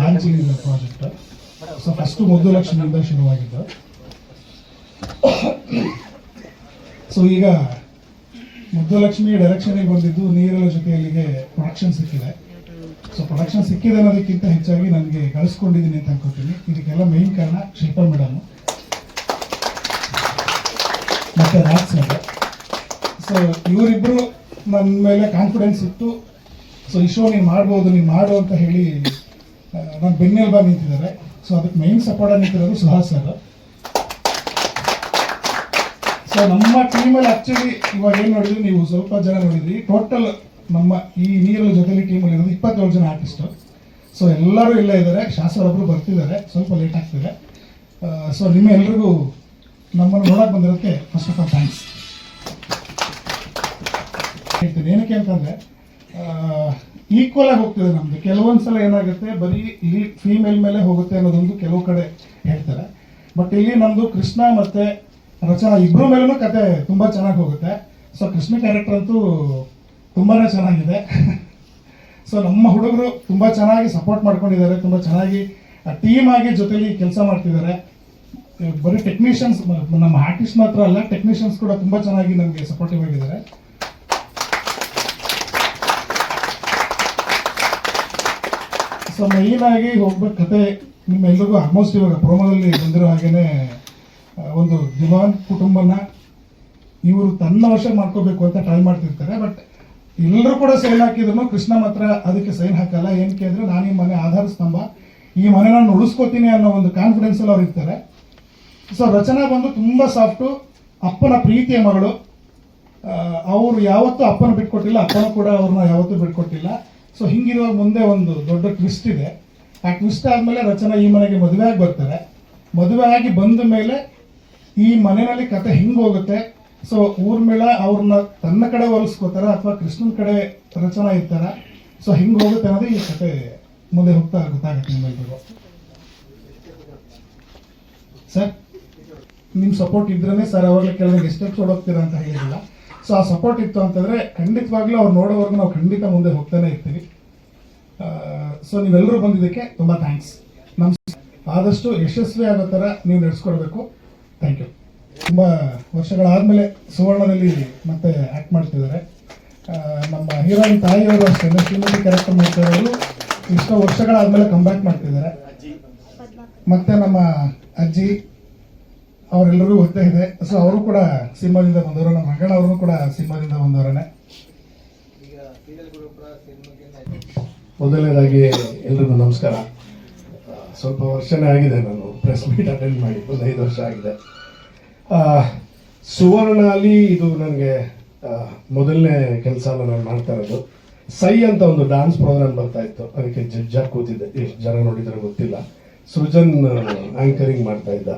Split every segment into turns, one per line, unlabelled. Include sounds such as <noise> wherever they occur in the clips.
Launching ಇದೆ project so first ಮುದ್ದು ಲಕ್ಷದಿಂದ ಶುರುವಾಗಿದ್ದು. ಸೊ ಈಗ ಮುದ್ದು ಲಕ್ಷ್ಮಿ ಡೈರೆಕ್ಷನಿಗೆ ಬಂದಿದ್ದು ನೀರಲ ಜೊತೆಯಲ್ಲಿಗೆ ಪ್ರೊಡಕ್ಷನ್ ಸಿಕ್ಕಿದೆ. ಸೊ ಪ್ರೊಡಕ್ಷನ್ ಸಿಕ್ಕಿದೆ ಅನ್ನೋದಕ್ಕಿಂತ ಹೆಚ್ಚಾಗಿ ನನಗೆ ಗಳಿಸ್ಕೊಂಡಿದ್ದೀನಿ ಅಂತ ಅನ್ಕೋತೀನಿ. ಇದಕ್ಕೆಲ್ಲ ಮೇನ್ ಕಾರಣ ಶಿಲ್ಪಾ ಮೇಡಮ್ ಮತ್ತೆ ರಾಜ್ ಸರ್ ಸೊ ಇವರಿಬ್ರು ನನ್ನ ಮೇಲೆ ಕಾನ್ಫಿಡೆನ್ಸ್ ಇತ್ತು ಸೊ ಈ ಶೋ ನೀನು ಮಾಡ್ಬೋದು, ನೀನು ಮಾಡು ಅಂತ ಹೇಳಿ ನಾನು ಬೆನ್ನೆಲುಬಾಗಿ ನಿಂತಿದ್ದಾರೆ. ಸೊ ಅದಕ್ಕೆ ಮೈನ್ ಸಪೋರ್ಟ್ ನಿಂತಿರೋದು ಸುಹಾಸ್ ಸರ್ ಸೊ ನಮ್ಮ ಟೀಮಲ್ಲಿ ಆಕ್ಚುಲಿ ಇವಾಗ ಏನು ನೋಡಿದ್ರಿ? ನೀವು ಸ್ವಲ್ಪ ಜನ ನೋಡಿದ್ರಿ. ಟೋಟಲ್ ನಮ್ಮ ಈ ನೀರಲ ಜೊತೆಲಿ ಟೀಮಲ್ಲಿ ಇರೋದು ಇಪ್ಪತ್ತೇಳು ಜನ ಆರ್ಟಿಸ್ಟು ಸೊ ಎಲ್ಲರೂ ಇಲ್ಲೇ ಇದ್ದಾರೆ. ಶಾಸಕರೊಬ್ಬರು ಬರ್ತಿದ್ದಾರೆ. ಸ್ವಲ್ಪ ಲೇಟ್ ಆಗ್ತಿದೆ. ಸೊ ನಿಮ್ಮ ಎಲ್ರಿಗೂ ನಮ್ಮನ್ನು ನೋಡಕ್ಕೆ ಬಂದಿರೋಕ್ಕೆ ಫಸ್ಟ್ ಆಫ್ ಆಲ್ ಥ್ಯಾಂಕ್ಸ್ ಹೇಳ್ತೀನಿ. ಏನಕ್ಕೆ ಅಂತಂದ್ರೆ ಈಕ್ವಲ್ ಆಗಿ ಹೋಗ್ತದೆ ನಮ್ದು. ಕೆಲವೊಂದು ಸಲ ಏನಾಗುತ್ತೆ, ಬರೀ ಇಲ್ಲಿ ಫೀಮೇಲ್ ಮೇಲೆ ಹೋಗುತ್ತೆ ಅನ್ನೋದೊಂದು ಕೆಲವು ಕಡೆ ಹೇಳ್ತಾರೆ. ಬಟ್ ಇಲ್ಲಿ ನಮ್ದು ಕೃಷ್ಣ ಮತ್ತೆ ರಚನಾ ಇಬ್ರು ಮೇಲೂ ಕತೆ ತುಂಬಾ ಚೆನ್ನಾಗಿ ಹೋಗುತ್ತೆ. ಸೊ ಕೃಷ್ಣ ಕ್ಯಾರೆಕ್ಟರ್ ಅಂತೂ ತುಂಬಾನೇ ಚೆನ್ನಾಗಿದೆ. <laughs> ಸೊ ನಮ್ಮ ಹುಡುಗರು ತುಂಬಾ ಚೆನ್ನಾಗಿ ಸಪೋರ್ಟ್ ಮಾಡ್ಕೊಂಡಿದ್ದಾರೆ, ತುಂಬಾ ಚೆನ್ನಾಗಿ ಟೀಮ್ ಆಗಿ ಜೊತೆಲಿ ಕೆಲಸ ಮಾಡ್ತಿದ್ದಾರೆ. ಬರೀ ಟೆಕ್ನಿಷಿಯನ್ಸ್ ನಮ್ಮ ಆರ್ಟಿಸ್ಟ್ ಮಾತ್ರ ಅಲ್ಲ ಟೆಕ್ನಿಷಿಯನ್ಸ್ ಕೂಡ ತುಂಬಾ ಚೆನ್ನಾಗಿ ನಮಗೆ ಸಪೋರ್ಟಿವ್ ಆಗಿದ್ದಾರೆ. ಸೊ ಮೈನ್ ಆಗಿ ಹೋಗ್ಬೇಕು ಕತೆ ನಿಮ್ಮೆಲ್ಲರಿಗೂ ಆಲ್ಮೋಸ್ಟ್ ಇವಾಗ ಪ್ರೋಮೋದಲ್ಲಿ ಬಂದಿರೋ ಹಾಗೇನೆ ಒಂದು ದಿವಾನ್ ಕುಟುಂಬನ ಇವರು ತನ್ನ ವಶ ಮಾಡ್ಕೋಬೇಕು ಅಂತ ಟ್ರೈ ಮಾಡ್ತಿರ್ತಾರೆ. ಬಟ್ ಎಲ್ಲರೂ ಕೂಡ ಸೈನ್ ಹಾಕಿದ್ರು, ಕೃಷ್ಣ ಮಾತ್ರ ಅದಕ್ಕೆ ಸೈನ್ ಹಾಕಲ್ಲ. ಏನಕ್ಕೆ ಅಂದರೆ ನಾನು ಈ ಮನೆ ಆಧಾರ ಸ್ತಂಭ, ಈ ಮನೆ ನಾನು ಉಳಿಸ್ಕೋತೀನಿ ಅನ್ನೋ ಒಂದು ಕಾನ್ಫಿಡೆನ್ಸ್ ಅಲ್ಲಿ ಅವ್ರು ಇರ್ತಾರೆ. ಸೊ ರಚನಾ ಬಂದು ತುಂಬಾ ಸಾಫ್ಟು ಅಪ್ಪನ ಪ್ರೀತಿಯ ಮಗಳು. ಅವರು ಯಾವತ್ತೂ ಅಪ್ಪನ ಬಿಟ್ಕೊಟ್ಟಿಲ್ಲ, ಅಪ್ಪನ ಕೂಡ ಅವ್ರನ್ನ ಯಾವತ್ತೂ ಬಿಟ್ಕೊಟ್ಟಿಲ್ಲ. ಸೊ ಹಿಂಗಿರುವ ಮುಂದೆ ಒಂದು ದೊಡ್ಡ ಟ್ವಿಸ್ಟ್ ಇದೆ. ಆ ಟ್ವಿಸ್ಟ್ ಆದಮೇಲೆ ರಚನಾ ಈ ಮನೆಗೆ ಮದುವೆ ಆಗಿ ಬರ್ತಾರೆ. ಮದುವೆ ಆಗಿ ಬಂದ ಮೇಲೆ ಈ ಮನೆಯಲ್ಲಿ ಕತೆ ಹಿಂಗೆ ಹೋಗುತ್ತೆ. ಸೊ ಊರ್ಮಿಳ ಅವ್ರನ್ನ ತನ್ನ ಕಡೆ ಒಲಿಸ್ಕೋತಾರ ಅಥವಾ ಕೃಷ್ಣನ ಕಡೆ ರಚನಾ ಇರ್ತಾರ? ಸೊ ಹಿಂಗೆ ಹೋಗುತ್ತೆ ಅನ್ನೋದು ಈ ಕತೆ ಮುಂದೆ ಹೋಗ್ತಾ ಗೊತ್ತಾಗುತ್ತೆ ನಿಮ್ಮೆಲ್ರಿಗೂ. ಸರ್ ನಿಮ್ಮ ಸಪೋರ್ಟ್ ಇದ್ರೇನೆ ಸರ್, ಅವಾಗಲೇ ಕೆಲವೊಂದು ಎಷ್ಟೆಪ್ಸ್ ಓಡೋಗ್ತೀರಾ ಅಂತ ಹೇಳಿರಲಿಲ್ಲ ಸೊ ಆ ಸಪೋರ್ಟ್ ಇತ್ತು ಅಂತಂದ್ರೆ ಖಂಡಿತವಾಗ್ಲೂ ಅವ್ರು ನೋಡೋವರೆಗೂ ನಾವು ಖಂಡಿತ ಮುಂದೆ ಹೋಗ್ತಾನೆ ಇರ್ತೀವಿ. ಸೊ ನೀವೆಲ್ಲರೂ ಬಂದಿದ್ದಕ್ಕೆ ತುಂಬಾ ಥ್ಯಾಂಕ್ಸ್ ನಮ್ಮ ಆದಷ್ಟು ಯಶಸ್ವಿ ಆಗೋ ಥರ ನೀವು ನಡೆಸ್ಕೊಡ್ಬೇಕು. ಥ್ಯಾಂಕ್ ಯು ತುಂಬ ವರ್ಷಗಳಾದಮೇಲೆ ಸುವರ್ಣದಲ್ಲಿ ಮತ್ತೆ ಆ್ಯಕ್ಟ್ ಮಾಡ್ತಿದ್ದಾರೆ. ನಮ್ಮ ಹೀರೋಯಿನ್ ತಾಯಿಯವರು ಅಷ್ಟೇ ಶ್ರೀಮತಿ ಕ್ಯಾರೆಕ್ಟರ್ ಮಾಡ್ತಾ ಇಷ್ಟೋ ವರ್ಷಗಳಾದ್ಮೇಲೆ ಕಂಬ್ಯಾಕ್ ಮಾಡ್ತಿದ್ದಾರೆ. ಮತ್ತೆ ನಮ್ಮ ಅಜ್ಜಿ ಅವರೆಲ್ಲರಿಗೂ ಗೊತ್ತೇ ಇದೆ. ಸೊ ಅವರು ಕೂಡ ಸಿನಿಮಾದಿಂದ ಬಂದವರು. ನಮ್ಮ ರಂಗಣ್ಣ ಅವರು ಕೂಡ ಸಿನಿಮಾದಿಂದ ಬಂದವರೇ
ಮೊದಲನೇದಾಗಿ ಎಲ್ರಿಗೂ ನಮಸ್ಕಾರ. ಸ್ವಲ್ಪ ವರ್ಷನೇ ಆಗಿದೆ ನಾನು ಪ್ರೆಸ್ ಮೀಟ್ ಅಟೆಂಡ್ ಮಾಡಿ. ಒಂದು ಐದು ವರ್ಷ ಆಗಿದೆ. ಸುವರ್ಣ ಅಲ್ಲಿ ಇದು ನನಗೆ ಮೊದಲನೇ ಕೆಲಸ ನಾನು ಮಾಡ್ತಾ ಇರೋದು. ಸೈ ಅಂತ ಒಂದು ಡಾನ್ಸ್ ಪ್ರೋಗ್ರಾಮ್ ಬರ್ತಾ ಇತ್ತು. ಅದಕ್ಕೆ ಜಡ್ಜಾಗಿ ಕೂತಿದ್ದೆ. ಎಷ್ಟು ಜನ ನೋಡಿದ್ರೆ ಗೊತ್ತಿಲ್ಲ. ಸೃಜನ್ ಆಂಕರಿಂಗ್ ಮಾಡ್ತಾ ಇದ್ದ.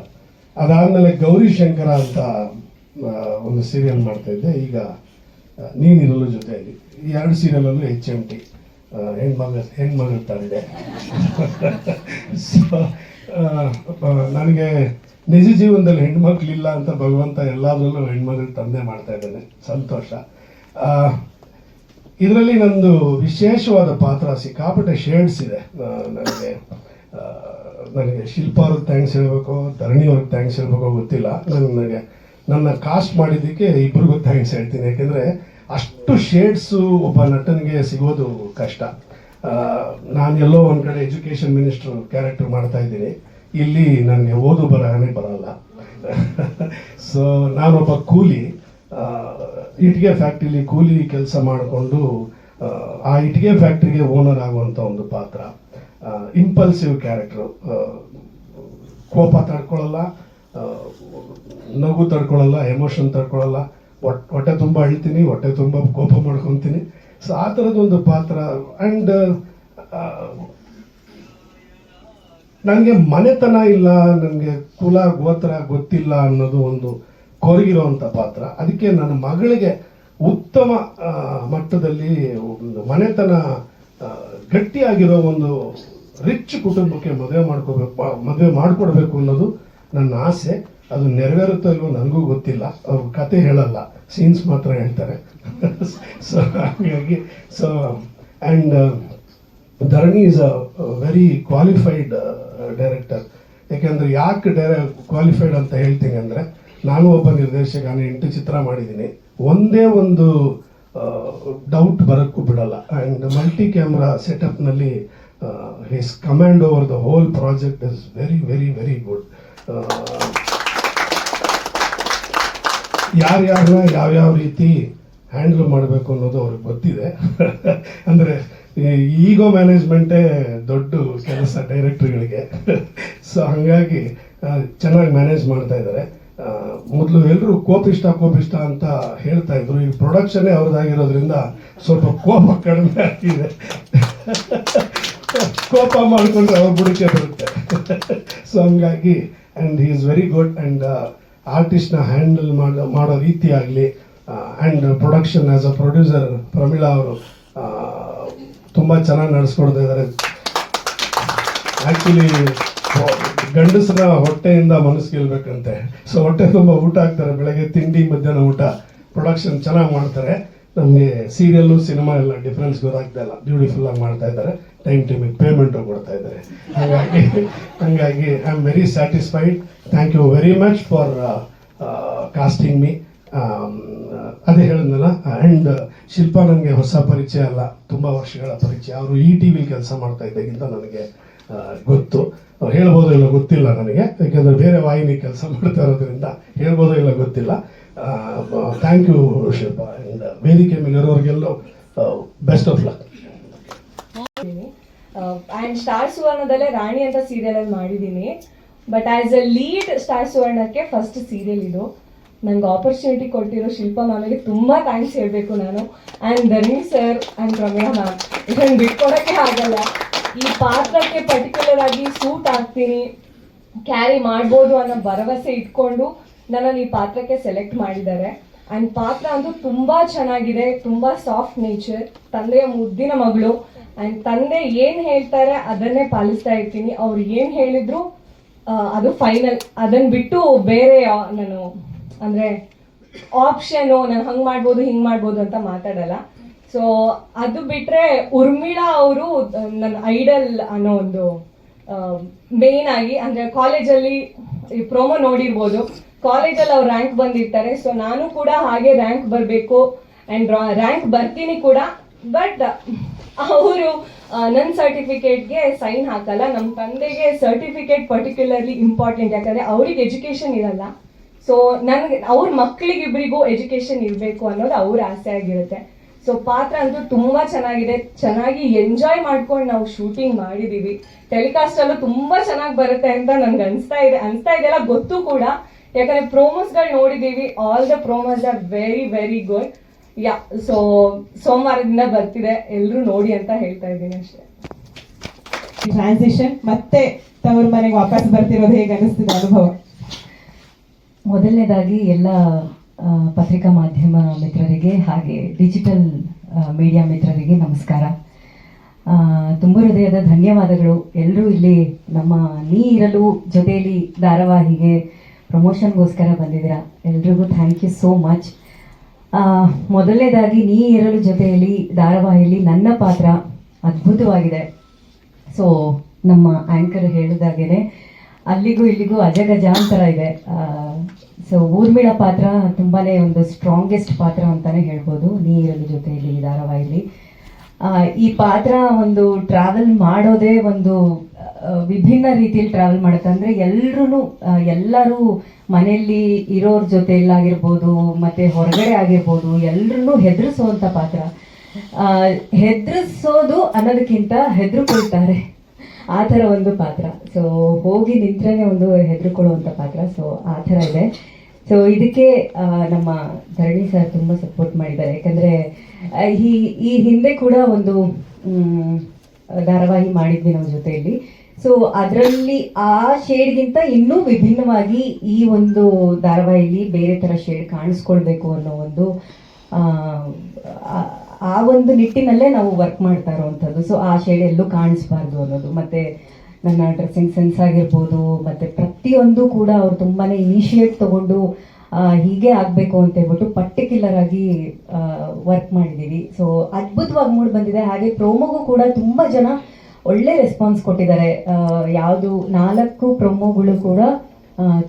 ಅದಾದ್ಮೇಲೆ ಗೌರಿ ಶಂಕರ ಅಂತ ಒಂದು ಸೀರಿಯಲ್ ಮಾಡ್ತಾ ಇದ್ದೆ. ಈಗ ನೀನಿರಲು ಜೊತೆಯಲ್ಲಿ. ಎರಡು ಸೀರಿಯಲಲ್ಲೂ ಎಚ್ ಎಂ ಟಿ ಹೆಣ್ಮಗ ಹೆಣ್ಮಗಳ ತಂದೆ. ಸೊ ನನಗೆ ನಿಜ ಜೀವನದಲ್ಲಿ ಹೆಣ್ಮಕ್ಳಿಲ್ಲ ಅಂತ ಭಗವಂತ ಎಲ್ಲದರಲ್ಲೂ ಹೆಣ್ಮಗಳ ತಂದೆ ಮಾಡ್ತಾ ಇದ್ದಾನೆ. ಸಂತೋಷ. ಇದರಲ್ಲಿ ನಂದು ವಿಶೇಷವಾದ ಪಾತ್ರ ಸಿಕ್ಕಾಪಟ್ಟೆ ಶೇಡ್ಸ್ ಇದೆ ನನಗೆ. ನನಗೆ ಶಿಲ್ಪ ಅವ್ರಿಗೆ ಥ್ಯಾಂಕ್ಸ್ ಹೇಳಬೇಕು ಧರಣಿ ಅವ್ರಿಗೆ ಥ್ಯಾಂಕ್ಸ್ ಹೇಳಬೇಕು ಗೊತ್ತಿಲ್ಲ. ನನಗೆ ನನ್ನ ಕಾಸ್ಟ್ ಮಾಡಿದ್ದಕ್ಕೆ ಇಬ್ಬರಿಗೂ ಥ್ಯಾಂಕ್ಸ್ ಹೇಳ್ತೀನಿ. ಯಾಕೆಂದರೆ ಅಷ್ಟು ಶೇಡ್ಸು ಒಬ್ಬ ನಟನಿಗೆ ಸಿಗೋದು ಕಷ್ಟ. ನಾನು ಎಲ್ಲೋ ಒಂದು ಕಡೆ ಎಜುಕೇಷನ್ ಮಿನಿಸ್ಟರ್ ಕ್ಯಾರೆಕ್ಟರ್ ಮಾಡ್ತಾ ಇದ್ದೀನಿ. ಇಲ್ಲಿ ನನಗೆ ಓದು ಬರಹನೇ ಬರಲ್ಲ. ಸೊ ನಾನೊಬ್ಬ ಕೂಲಿ ಇಟ್ಟಿಗೆ ಫ್ಯಾಕ್ಟ್ರಿಲಿ ಕೂಲಿ ಕೆಲಸ ಮಾಡಿಕೊಂಡು, ಆ ಇಟ್ಟಿಗೆ ಫ್ಯಾಕ್ಟ್ರಿಗೆ ಓನರ್ ಆಗುವಂಥ ಒಂದು ಪಾತ್ರ. ಇಂಪಲ್ಸಿವ್ ಕ್ಯಾರೆಕ್ಟ್ರು ಕೋಪ ತಡ್ಕೊಳ್ಳಲ್ಲ ನಗು ತಡ್ಕೊಳ್ಳಲ್ಲ ಎಮೋಷನ್ ತಡ್ಕೊಳ್ಳಲ್ಲ ಹೊಟ್ಟೆ ತುಂಬ ಅಳ್ತೀನಿ, ಹೊಟ್ಟೆ ತುಂಬ ಕೋಪ ಮಾಡ್ಕೊತೀನಿ. ಸೊ ಆ ಥರದೊಂದು ಪಾತ್ರ. ಆ್ಯಂಡ್ ನನಗೆ ಮನೆತನ ಇಲ್ಲ ನನಗೆ ಕುಲ, ಗೋತ್ರ ಗೊತ್ತಿಲ್ಲ ಅನ್ನೋದು ಒಂದು ಕೊರಗಿರುವಂಥ ಪಾತ್ರ. ಅದಕ್ಕೆ ನನ್ನ ಮಗಳಿಗೆ ಉತ್ತಮ ಮಟ್ಟದಲ್ಲಿ ಒಂದು ಮನೆತನ ಗಟ್ಟಿಯಾಗಿರೋ ಒಂದು ರಿಚ್ ಕುಟುಂಬಕ್ಕೆ ಮದುವೆ ಮಾಡ್ಕೋಬೇಕು ಮದುವೆ ಮಾಡಿಕೊಡ್ಬೇಕು ಅನ್ನೋದು ನನ್ನ ಆಸೆ. ಅದು ನೆರವೇರುತ್ತೋ ಇಲ್ವೋ ನನಗೂ ಗೊತ್ತಿಲ್ಲ. ಅವ್ರ ಕತೆ ಹೇಳಲ್ಲ, ಸೀನ್ಸ್ ಮಾತ್ರ ಹೇಳ್ತಾರೆ. <laughs> ಸೊ ಹಾಗಾಗಿ so and Dharani is a very qualified director ಯಾಕೆಂದ್ರೆ ಯಾಕೆ ಡೈರೆ ಕ್ವಾಲಿಫೈಡ್ ಅಂತ ಹೇಳ್ತೀನಿ ಅಂದರೆ, ನಾನು ಒಬ್ಬ ನಿರ್ದೇಶಕ, ನಾನು ಎಂಟು ಚಿತ್ರ ಮಾಡಿದ್ದೀನಿ. ಒಂದೇ ಒಂದು ಡೌಟ್ ಬರೋಕ್ಕೂ ಬಿಡಲ್ಲ. And multi camera ಸೆಟಪ್ನಲ್ಲಿ his command over the whole project is very very very good ಯಾರ್ಯಾರನ್ನ ಯಾವ್ಯಾವ ರೀತಿ ಹ್ಯಾಂಡಲ್ ಮಾಡಬೇಕು ಅನ್ನೋದು ಅವ್ರಿಗೆ ಗೊತ್ತಿದೆ ಅಂದರೆ ಈಗೋ ಮ್ಯಾನೇಜ್ಮೆಂಟೇ ದೊಡ್ಡ ಕೆಲಸ ಡೈರೆಕ್ಟರ್ಗಳಿಗೆ ಸೊ ಹಾಗಾಗಿ ಚೆನ್ನಾಗಿ ಮ್ಯಾನೇಜ್ ಮಾಡ್ತಾ ಇದ್ದಾರೆ ಮೊದಲು ಎಲ್ಲರೂ ಕೋಪಿಷ್ಟ ಕೋಪಿಷ್ಟ ಅಂತ ಹೇಳ್ತಾ ಇದ್ರು ಈ ಪ್ರೊಡಕ್ಷನ್ನೇ ಅವ್ರದ್ದಾಗಿರೋದ್ರಿಂದ ಸ್ವಲ್ಪ ಕೋಪ ಕಡಿಮೆ ಆಗಿದೆ ಕೋಪ ಮಾಡಿಕೊಂಡ್ರೆ ಅವ್ರ ಬುಡಕ್ಕೆ ಬರುತ್ತೆ. ಸೊ ಹಂಗಾಗಿ and is very good and ಆರ್ಟಿಸ್ಟ್ನ handle ಮಾಡೋ ಮಾಡೋ ರೀತಿ ಆಗಲಿ and production as a producer Pramila ಅವರು ತುಂಬ ಚೆನ್ನಾಗಿ ನಡೆಸ್ಕೊಡ್ತಾ ಇದ್ದಾರೆ ಆ್ಯಕ್ಚುಲಿ ಗಂಡಸರ ಹೊಟ್ಟೆಯಿಂದ ಮನಸ್ಸು ಗೆಲ್ಬೇಕಂತೆ ಸೊ ಹೊಟ್ಟೆ ತುಂಬ ಊಟ ಹಾಕ್ತಾರೆ, ಬೆಳಗ್ಗೆ ತಿಂಡಿ, ಮಧ್ಯಾಹ್ನ ಊಟ. ಪ್ರೊಡಕ್ಷನ್ ಚೆನ್ನಾಗಿ ಮಾಡ್ತಾರೆ. ನಮಗೆ ಸೀರಿಯಲ್ಲು ಸಿನಿಮಾ ಎಲ್ಲ ಡಿಫ್ರೆನ್ಸ್ ಗೊತ್ತಾಗ್ತಾ ಇಲ್ಲ. ಬ್ಯೂಟಿಫುಲ್ಲಾಗಿ ಮಾಡ್ತಾ ಇದ್ದಾರೆ ಟೈಮ್ ಟೈಮಿಗೆ ಪೇಮೆಂಟ್ ಕೊಡ್ತಾ ಇದ್ದಾರೆ. ಹಾಗಾಗಿ ಹಾಗಾಗಿ I am very satisfied thank you very much for casting me ಅದೇ ಹೇಳಿದ್ನಲ್ಲ ಆ್ಯಂಡ್ ಶಿಲ್ಪಾ ನನಗೆ ಹೊಸ ಪರಿಚಯ ಅಲ್ಲ. ತುಂಬ ವರ್ಷಗಳ ಪರಿಚಯ. ಅವರು ಈ ಟಿ ವಿಲಿ ಕೆಲಸ ಮಾಡ್ತಾ ಇದ್ದಾಗಿಂತ ನನಗೆ ಗೊತ್ತು. ಹೇಳ್ಬೋದು ಇಲ್ಲ ಗೊತ್ತಿಲ್ಲ ನನಗೆ. ಯಾಕೆಂದರೆ ಬೇರೆ ವಾಹಿನಿ ಕೆಲಸ ಮಾಡ್ತಾ ಇರೋದ್ರಿಂದ ಹೇಳ್ಬೋದು ಇಲ್ಲ ಗೊತ್ತಿಲ್ಲ. Thank you Shilpa. ಆ್ಯಂಡ್ ವೇದಿಕೆ ಮೇಲೆ ಇರೋರಿಗೆಲ್ಲೂ best of luck
and star ಸುವರ್ಣದಲ್ಲೇ Rani ಅಂತ ಸೀರಿಯಲ್ ಅಲ್ಲಿ ಮಾಡಿದ್ದೀನಿ. But as a lead star ಸುವರ್ಣಕ್ಕೆ first serial ಇದು. ನಂಗೆ ಆಪರ್ಚುನಿಟಿ ಕೊಟ್ಟಿರೋ ಶಿಲ್ಪಾ ಮ್ಯಾಮಿಗೆ ತುಂಬ ಥ್ಯಾಂಕ್ಸ್ ಹೇಳಬೇಕು ನಾನು. And Dharmi sir and Ramya ma'am ಇದನ್ನು ಬಿಟ್ಕೊಡೋಕ್ಕೆ ಆಗಲ್ಲ. ಈ ಪಾತ್ರಕ್ಕೆ ಪರ್ಟಿಕ್ಯುಲರ್ ಆಗಿ ಸೂಟ್ ಆಗ್ತೀನಿ ಕ್ಯಾರಿ ಮಾಡ್ಬೋದು ಅನ್ನೋ ಭರವಸೆ ಇಟ್ಕೊಂಡು ನನ್ನನ್ನು ಈ ಪಾತ್ರಕ್ಕೆ ಸೆಲೆಕ್ಟ್ ಮಾಡಿದ್ದಾರೆ. ಆ್ಯಂಡ್ ಪಾತ್ರ ಅಂತೂ ತುಂಬ ಚೆನ್ನಾಗಿದೆ, ತುಂಬ ಸಾಫ್ಟ್ ನೇಚರ್ ತಂದೆಯ ಮುದ್ದಿನ ಮಗಳು. ಆ್ಯಂಡ್ ತಂದೆ ಏನ್ ಹೇಳ್ತಾರೆ ಅದನ್ನೇ ಪಾಲಿಸ್ತಾ ಇರ್ತೀನಿ. ಅವ್ರು ಏನ್ ಹೇಳಿದ್ರು ಅದು ಫೈನಲ್ ಅದನ್ನ ಬಿಟ್ಟು ಬೇರೆ ನಾನು, ಅಂದ್ರೆ ಆಪ್ಷನು ನಾನು ಹಂಗ್ ಮಾಡ್ಬೋದು, ಹಿಂಗ್ ಮಾಡ್ಬೋದು ಅಂತ ಮಾತಾಡಲ್ಲ. ಸೊ ಅದು ಬಿಟ್ರೆ ಉರ್ಮಿಳಾ ಅವರು ನನ್ನ ಐಡಲ್ ಅನ್ನೋ ಒಂದು ಮೇನ್ ಆಗಿ, ಅಂದ್ರೆ ಕಾಲೇಜಲ್ಲಿ ಈ ಪ್ರೋಮೋ ನೋಡಿರ್ಬೋದು. ಕಾಲೇಜಲ್ಲಿ ಅವ್ರು ರ್ಯಾಂಕ್ ಬಂದಿರ್ತಾರೆ. ಸೊ ನಾನು ಕೂಡ ಹಾಗೆ ರ್ಯಾಂಕ್ ಬರಬೇಕು. ಅಂಡ್ ರ್ಯಾಂಕ್ ಬರ್ತೀನಿ ಕೂಡ. ಬಟ್ ಅವರು ನನ್ನ ಸರ್ಟಿಫಿಕೇಟ್ಗೆ ಸೈನ್ ಹಾಕಲ್ಲ ನಮ್ಮ ತಂದೆಗೆ ಸರ್ಟಿಫಿಕೇಟ್ ಪರ್ಟಿಕ್ಯುಲರ್ಲಿ ಇಂಪಾರ್ಟೆಂಟ್ ಯಾಕಂದ್ರೆ ಅವ್ರಿಗೆ ಎಜುಕೇಶನ್ ಇರಲ್ಲ. ಸೊ ನನಗೆ, ಅವ್ರ ಮಕ್ಕಳಿಗಿಬ್ಬರಿಗೂ ಎಜುಕೇಶನ್ ಇರಬೇಕು ಅನ್ನೋದು ಅವ್ರ ಆಸೆ ಆಗಿರುತ್ತೆ. ಸೊ ಪಾತ್ರ ಅಂತೂ ತುಂಬಾ ಚೆನ್ನಾಗಿದೆ. ಚೆನ್ನಾಗಿ ಎಂಜಾಯ್ ಮಾಡ್ಕೊಂಡು ನಾವು ಶೂಟಿಂಗ್ ಮಾಡಿದೀವಿ. ಟೆಲಿಕಾಸ್ಟ್ ತುಂಬ ಚೆನ್ನಾಗಿ ಬರುತ್ತೆ ಅಂತ ನನಗೆ ಅನಿಸ್ತಾ ಇದೆ. ಅನಿಸ್ತಾ ಇದೆಲ್ಲ ಗೊತ್ತು ಕೂಡ. ಯಾಕಂದ್ರೆ ಪ್ರೋಮೋಸ್ಗಳು ನೋಡಿದೀವಿ. All the promos are very very good yeah so ಸೋಮವಾರದಿಂದ ಬರ್ತಿದೆ. ಎಲ್ಲರೂ ನೋಡಿ ಅಂತ ಹೇಳ್ತಾ ಇದ್ದೀನಿ ಅಷ್ಟೇ.
ಟ್ರಾನ್ಸಿಷನ್ ಮತ್ತೆ ತವರು ಮನೆಗೆ ವಾಪಸ್ ಬರ್ತಿರೋದು ಹೇಗೆ ಅನಿಸ್ತಿದೆ ಅನುಭವ?
ಮೊದಲನೇದಾಗಿ ಎಲ್ಲ ಪತ್ರಿಕಾ ಮಾಧ್ಯಮ ಮಿತ್ರರಿಗೆ ಹಾಗೆ ಡಿಜಿಟಲ್ ಮೀಡಿಯಾ ಮಿತ್ರರಿಗೆ ನಮಸ್ಕಾರ. ತುಂಬ ಹೃದಯದ ಧನ್ಯವಾದಗಳು. ಎಲ್ಲರೂ ಇಲ್ಲಿ ನಮ್ಮ ನೀ ಇರಲು ಜೊತೆಯಲ್ಲಿ ಧಾರಾವಾಹಿಗೆ ಪ್ರಮೋಷನ್ಗೋಸ್ಕರ ಬಂದಿದ್ದೀರಾ. ಎಲ್ರಿಗೂ ಥ್ಯಾಂಕ್ ಯು ಸೋ ಮಚ್ ಮೊದಲನೇದಾಗಿ ನೀ ಇರಲು ಜೊತೆಯಲ್ಲಿ ಧಾರಾವಾಹಿಯಲ್ಲಿ ನನ್ನ ಪಾತ್ರ ಅದ್ಭುತವಾಗಿದೆ. ಸೊ ನಮ್ಮ ಆ್ಯಂಕರ್ ಹೇಳಿದಾಗೇನೆ, ಅಲ್ಲಿಗೂ ಇಲ್ಲಿಗೂ ಅಜಗಜಾಂತರ ಇದೆ. ಸೊ ಊರ್ಮಿಳ ಪಾತ್ರ ತುಂಬಾ ಒಂದು ಸ್ಟ್ರಾಂಗೆಸ್ಟ್ ಪಾತ್ರ ಅಂತಲೇ ಹೇಳ್ಬೋದು ನೀರಲ ಜೊತೆಯಲ್ಲಿ ಧಾರಾವಾಹಿಯಲ್ಲಿ. ಈ ಪಾತ್ರ ಒಂದು ಟ್ರಾವೆಲ್ ಮಾಡೋದೇ ಒಂದು ವಿಭಿನ್ನ ರೀತಿಯಲ್ಲಿ ಟ್ರಾವೆಲ್ ಮಾಡುತ್ತೆ. ಅಂದರೆ ಎಲ್ಲರೂ ಎಲ್ಲರೂ ಮನೆಯಲ್ಲಿ ಇರೋರ ಜೊತೆಯಲ್ಲಾಗಿರ್ಬೋದು, ಮತ್ತೆ ಹೊರಗಡೆ ಆಗಿರ್ಬೋದು ಎಲ್ಲರನ್ನೂ ಹೆದರಿಸುವಂಥ ಪಾತ್ರ. ಹೆದರಿಸೋದು ಅನ್ನೋದಕ್ಕಿಂತ ಹೆದರ್ಕೊಳ್ತಾರೆ. ಆ ಥರ ಒಂದು ಪಾತ್ರ. ಸೊ ಹೋಗಿ ನಿಂತ್ರೇ ಒಂದು ಹೆದರ್ಕೊಳ್ಳುವಂಥ ಪಾತ್ರ. ಸೊ ಆ ಥರ ಇದೆ. ಸೊ ಇದಕ್ಕೆ ನಮ್ಮ ಧರಣಿ ಸರ್ ತುಂಬ ಸಪೋರ್ಟ್ ಮಾಡಿದ್ದಾರೆ. ಯಾಕಂದರೆ ಈ ಈ ಹಿಂದೆ ಕೂಡ ಒಂದು ಧಾರಾವಾಹಿ ಮಾಡಿದ್ವಿ ನಮ್ಮ ಜೊತೆಯಲ್ಲಿ. ಸೊ ಅದರಲ್ಲಿ ಆ ಶೇಡ್ಗಿಂತ ಇನ್ನೂ ವಿಭಿನ್ನವಾಗಿ ಈ ಒಂದು ಧಾರಾವಾಹಿಲಿ ಬೇರೆ ಥರ ಶೇಡ್ ಕಾಣಿಸ್ಕೊಳ್ಬೇಕು ಅನ್ನೋ ಒಂದು ಆ, ಒಂದು ನಿಟ್ಟಿನಲ್ಲೇ ನಾವು ವರ್ಕ್ ಮಾಡ್ತಾ ಇರೋವಂಥದ್ದು. ಸೊ ಆ ಶೇಡ್ ಎಲ್ಲೂ ಕಾಣಿಸ್ಬಾರ್ದು ಅನ್ನೋದು. ಮತ್ತೆ ನನ್ನ ಡ್ರೆಸ್ಸಿಂಗ್ ಸೆನ್ಸ್ ಆಗಿರ್ಬೋದು ಮತ್ತೆ ಪ್ರತಿಯೊಂದು ಕೂಡ ಅವ್ರು ತುಂಬಾನೇ ಇನಿಷಿಯೇಟ್ ತಗೊಂಡು ಹೀಗೆ ಆಗಬೇಕು ಅಂತ ಹೇಳ್ಬಿಟ್ಟು ಪರ್ಟಿಕ್ಯುಲರ್ ಆಗಿ ವರ್ಕ್ ಮಾಡಿದ್ದೀವಿ ಸೊ ಅದ್ಭುತವಾಗಿ ಮೂಡ್ ಬಂದಿದೆ. ಹಾಗೆ ಪ್ರೋಮೋಗೂ ಕೂಡ ತುಂಬ ಜನ ಒಳ್ಳೆ ರೆಸ್ಪಾನ್ಸ್ ಕೊಟ್ಟಿದ್ದಾರೆ. ಯಾವುದು ನಾಲ್ಕು ಪ್ರೊಮೋಗಳು ಕೂಡ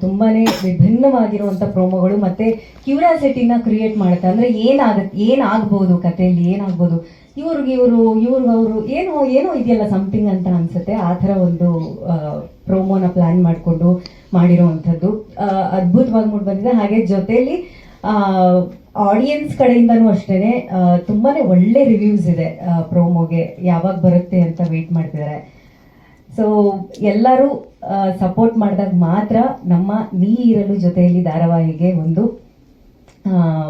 ತುಂಬಾನೇ ವಿಭಿನ್ನವಾಗಿರುವಂಥ ಪ್ರೋಮೋಗಳು ಮತ್ತೆ ಕ್ಯೂರಿಯಾಸಿಟಿನ ಕ್ರಿಯೇಟ್ ಮಾಡುತ್ತೆ. ಅಂದ್ರೆ ಏನಾಗತ್ತೆ ಏನಾಗ್ಬೋದು ಕಥೆಯಲ್ಲಿ, ಏನಾಗ್ಬೋದು? ಇವ್ರಿಗೆ ಇವರು, ಇವ್ರಿಗೆ ಅವರು ಏನೋ ಏನೋ ಇದೆಯಲ್ಲ ಸಮಥಿಂಗ್ ಅಂತ ಅನ್ಸುತ್ತೆ. ಆ ಥರ ಒಂದು ಪ್ರೋಮೋನ ಪ್ಲಾನ್ ಮಾಡಿಕೊಂಡು ಮಾಡಿರೋವಂಥದ್ದು. ಅದ್ಭುತವಾಗಿ ಮೂಡ್ ಬಂದಿದೆ. ಹಾಗೆ ಜೊತೆಯಲ್ಲಿ ಆಡಿಯನ್ಸ್ ಕಡೆಯಿಂದನೂ ಅಷ್ಟೇ ತುಂಬಾನೇ ಒಳ್ಳೆ ರಿವ್ಯೂಸ್ ಇದೆ ಪ್ರೋಮೋಗೆ ಯಾವಾಗ ಬರುತ್ತೆ ಅಂತ ವೇಟ್ ಮಾಡ್ತಿದ್ದಾರೆ ಸೊ ಎಲ್ಲರೂ ಸಪೋರ್ಟ್ ಮಾಡಿದಾಗ ಮಾತ್ರ ನಮ್ಮ ನೀ ಇರಲು ಜೊತೆಯಲ್ಲಿ ಧಾರಾವಾಹಿಗೆ ಒಂದು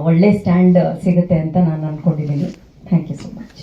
ಒಳ್ಳೆ ಸ್ಟ್ಯಾಂಡ್ ಸಿಗುತ್ತೆ ಅಂತ ನಾನು ಅಂದ್ಕೊಂಡಿದ್ದೀನಿ ಥ್ಯಾಂಕ್ ಯು ಸೊ ಮಚ್